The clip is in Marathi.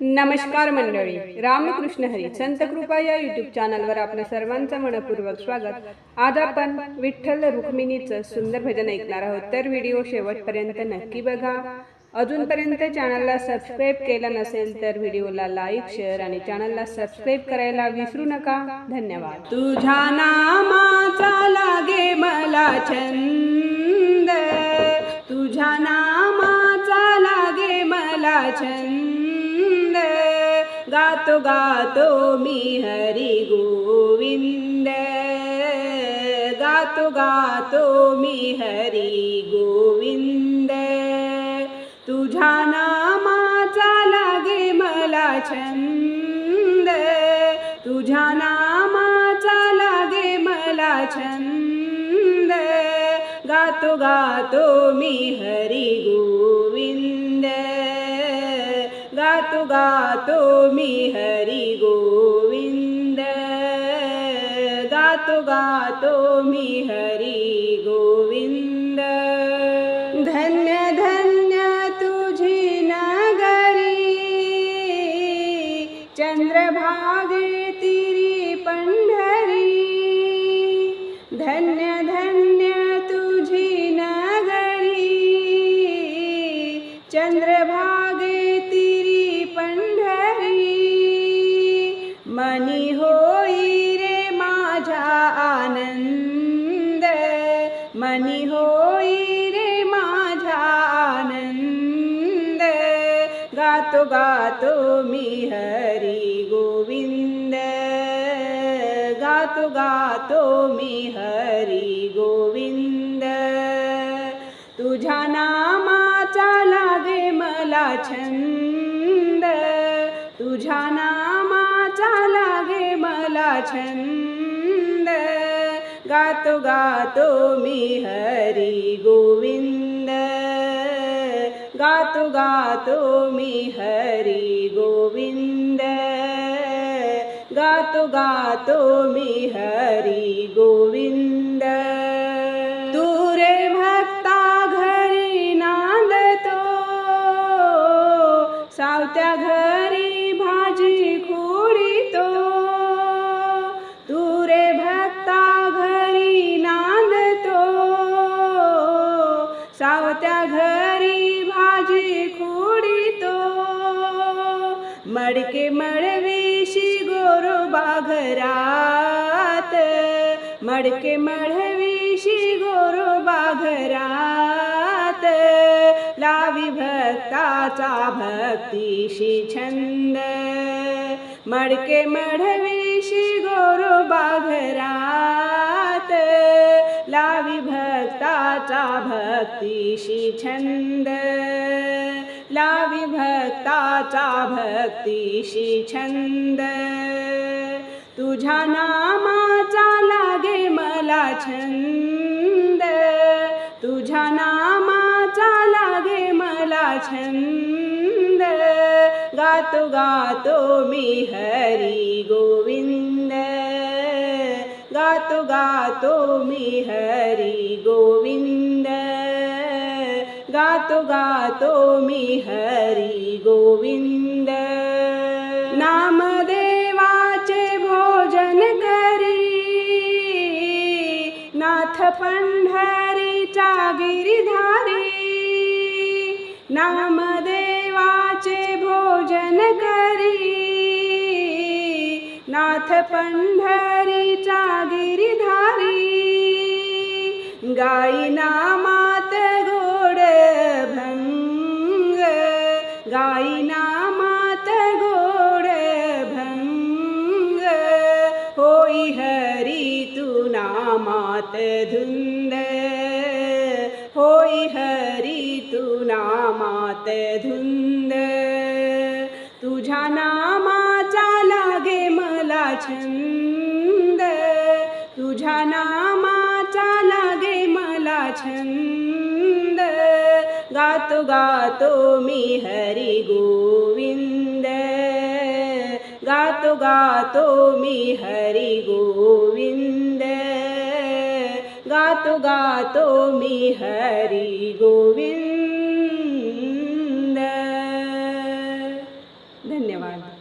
नमस्कार मंडळी. रामकृष्ण हरी. संत कृपा या युट्यूब चॅनलवर आपल्या सर्वांचं मनपूर्वक स्वागत. आज आपण विठ्ठल रुक्मिणीचं सुंदर भजन ऐकणार आहोत. तर व्हिडिओ शेवटपर्यंत नक्की बघा. अजूनपर्यंत चॅनलला सबस्क्राईब केलं नसेल तर व्हिडिओला लाईक शेअर आणि चॅनलला सबस्क्राईब करायला विसरू नका. धन्यवाद. तुझ्या नामाचा लागे मला छंद. तुझ्या नामाचा लागे मला छंद. गातो गातो मी हरी गोविंद. गातो गातो मी हरी गोविंद. तुझ्या नामाचा लागे मला छंद. तुझ्या नामाचा लागे मला छंद. गातो गातो मी हरी गातो गातो मी हरी गोविंद गातो गातो मी हरी गोविंद धन्य धन्य तुझी नगरी। चंद्रभागे मनी होई रे माझा आनंद. गातो गातो मी हरी गोविंद. गातो गातो मी हरी गोविंद. तुझ्या नामाचा लागे मला छंद. तुझ्या नामाचा लागे मला छंद. गातो गातो मी हरी गोविंद. गातो गातो मी हरी गोविंद. गातो गातो मी हरी गोविंद सावत्या घरी भाजी खुडितो. मडके मळवेशी गोरोबा घरात मडके मळवेशी गोरोबा घरात लावी भक्ताचा भक्तीशी छंद. मडके मढवेशी गोरोबा घरात भक्ताचा भक्तीशी छंद. लावी भक्ताचा भक्तीशी छंद. तुझ्या नामाचा लागे मला छंद. तुझ्या नामाचा लागे मला छंद. गातो गातो मी हरी गोविंद. गातो गातो मी हरी गोविंद. गातो गातो मी हरी गोविंद. नामदेवाचे भोजन करी. नाथ पंढरीच्या गिरिधारी नामदेवाचे भोजन करी. नाथ पंढरीच्या गाई नामात गोड भंग गाई नामात गोड भंग होई हरी तू नामात धुंद होई हरी तू नामात धुंद तुझ्या नामाचा लागे मला छंद छंद गातो गातो मी हरी गोविंद। गातो गातो मी हरी गोविंद। गातो गातो मी हरी गोविंद। धन्यवाद।